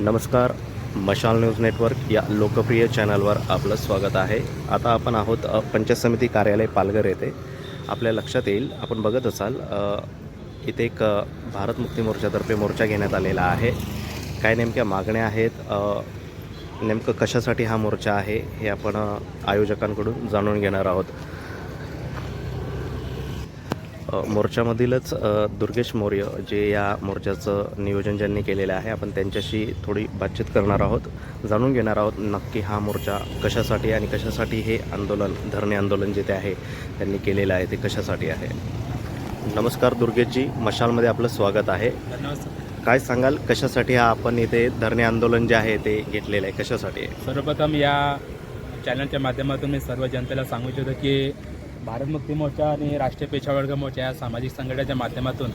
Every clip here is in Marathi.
नमस्कार मशाल न्यूज नेटवर्क या लोकप्रिय चॅनलवर आपलं स्वागत आहे. आता आपण आहोत पंचायत समिती कार्यालय पालघर येथे. आपल्या लक्षात येईल आपण बघत असाल इथे एक भारत मुक्ती मोर्चातर्फे मोर्चा घेण्यात आलेला आहे. काय नेमक्या मागण्या आहेत नेमकं कशासाठी हा मोर्चा आहे हे आपण आयोजकांकडून जाणून घेणार आहोत. मोर्चामधीलच दुर्गेश मौर्य जे या मोर्चाचं नियोजन ज्यांनी केलेलं आहे आपण त्यांच्याशी थोडी बातचीत करणार आहोत जाणून घेणार आहोत नक्की हा मोर्चा कशासाठी आणि कशासाठी हे आंदोलन धरणे आंदोलन जे ते आहे त्यांनी केलेलं आहे ते कशासाठी आहे. नमस्कार दुर्गेशजी मशालमध्ये आपलं स्वागत आहे. काय सांगाल कशासाठी हा आपण इथे धरणे आंदोलन जे आहे ते घेतलेलं आहे कशासाठी आहे? सर्वप्रथम या चॅनलच्या माध्यमातून मी सर्व जनतेला सांगू इच्छितो की भारत मुक्ती मोर्चा आणि राष्ट्रीय पेशावर्ग मोर्चा या सामाजिक संघटनेच्या माध्यमातून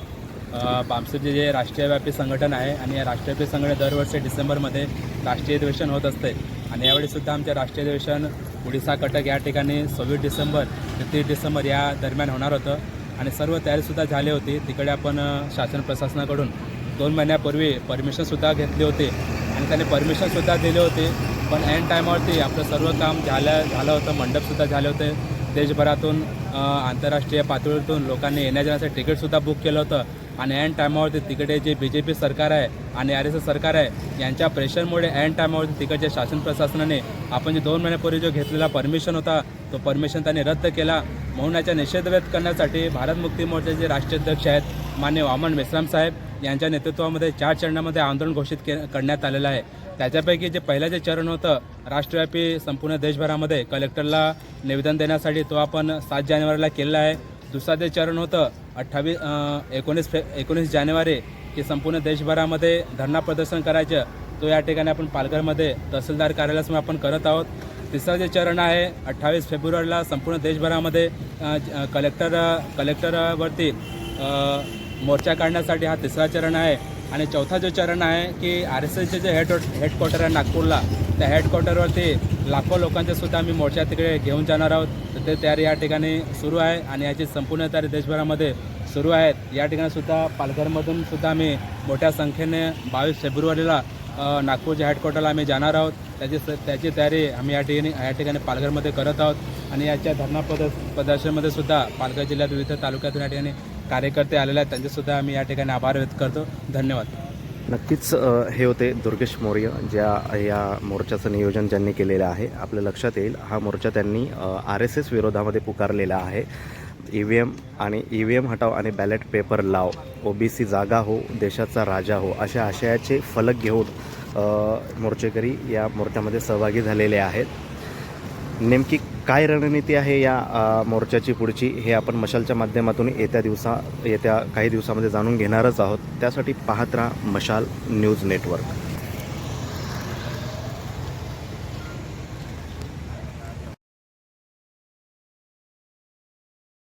बामसेचे जे राष्ट्रीयव्यापी संघटन आहे आणि या राष्ट्रीयव्यापी संघटन दरवर्षी डिसेंबरमध्ये राष्ट्रीय अधिवेशन होत असते. आणि यावेळीसुद्धा आमचे राष्ट्रीय अधिवेशन उडीसा कटक या ठिकाणी सव्वीस डिसेंबर ते तीस डिसेंबर या दरम्यान होणार होतं. आणि सर्व तयारीसुद्धा झाली होती. तिकडे आपण शासन प्रशासनाकडून दोन महिन्यापूर्वी परमिशनसुद्धा घेतली होती. आणि त्याने परमिशनसुद्धा दिले होते. पण एन टायमावरती आपलं सर्व काम झालं झालं होतं. मंडपसुद्धा झाले होते. देशभरातून आंतरराष्ट्रीय पातळीतून लोकांनी येण्या जाण्याचं तिकीटसुद्धा बुक केलं होतं. आणि ऐन टायमावरती तिकडे जे बी जे पी सरकार आहे आणि आर एस एस सरकार आहे यांच्या प्रेशरमुळे ऐन टायमावरती तिकडच्या शासन प्रशासनाने आपण जे दोन महिन्यापूर्वी जो घेतलेला परमिशन होता तो परमिशन त्यांनी रद्द केला. म्हणून याचा निषेध व्यक्त करण्यासाठी भारत मुक्ती मोर्चाचे जे राष्ट्रीय अध्यक्ष आहेत मान्य वामन मेश्राम साहेब यांच्या नेतृत्वामध्ये चार चरणामध्ये आंदोलन घोषित के करण्यात आलेलं आहे. त्याच्यापैकी जे पहिलं जे चरण होतं राष्ट्रव्यापी संपूर्ण देशभरामध्ये कलेक्टरला निवेदन देण्यासाठी तो आपण सात जानेवारीला केलेला आहे. दुसरा जे चरण होतं अठ्ठावीस एकोणीस फे एकोणीस जानेवारी की संपूर्ण देशभरामध्ये धरणा प्रदर्शन करायचं तो या ठिकाणी आपण पालघरमध्ये तहसीलदार कार्यालयासमोर आपण करत आहोत. तिसरं जे चरण आहे अठ्ठावीस फेब्रुवारीला संपूर्ण देशभरामध्ये कलेक्टर कलेक्टरवरती मोर्चा काढण्यासाठी हा तिसरा चरण आहे. आणि चौथा जो चरण आहे की आर एस एसचे जे हेड हेडक्वार्टर आहे नागपूरला त्या हेडक्वार्टरवरती लाखो लोकांचे सुद्धा आम्ही मोर्चा तिकडे घेऊन जाणार आहोत. तर ते तयारी या ठिकाणी सुरू आहे आणि याची संपूर्ण तयारी देशभरामध्ये सुरू आहेत या ठिकाणी सुद्धा पालघरमधून सुद्धा आम्ही मोठ्या संख्येने बावीस फेब्रुवारीला नागपूरच्या हेडक्वार्टरला आम्ही जाणार आहोत. त्याची त्याची तयारी आम्ही या ठिकाणी या ठिकाणी पालघरमध्ये करत आहोत. आणि याच्या धरणा प्रद प्रदर्शनमध्ये सुद्धा पालघर जिल्ह्यात विविध तालुक्यातून या ठिकाणी कार्यकर्ते आलेले आहेत त्यांचेसुद्धा आम्ही या ठिकाणी आभार व्यक्त करतो. धन्यवाद. नक्कीच हे होते दुर्गेश मौर्य ज्या या मोर्चाचं नियोजन ज्यांनी केलेलं आहे. आपल्या लक्षात येईल हा मोर्चा त्यांनी आर एस एस विरोधामध्ये पुकारलेला आहे. ई व्ही एम आणि ई व्ही एम हटाव आणि बॅलेट पेपर लाव ओ बी सी जागा हो देशाचा राजा हो अशा आशयाचे फलक घेऊन मोर्चेकरी या मोर्चामध्ये सहभागी झालेले आहेत. नेमकी काय रणनीती आहे या मोर्चाची पुढची हे आपण मशालच्या माध्यमातून येत्या दिवसा येत्या काही दिवसामध्ये जाणून घेणारच आहोत. त्यासाठी पाहत राहा मशाल न्यूज नेटवर्क.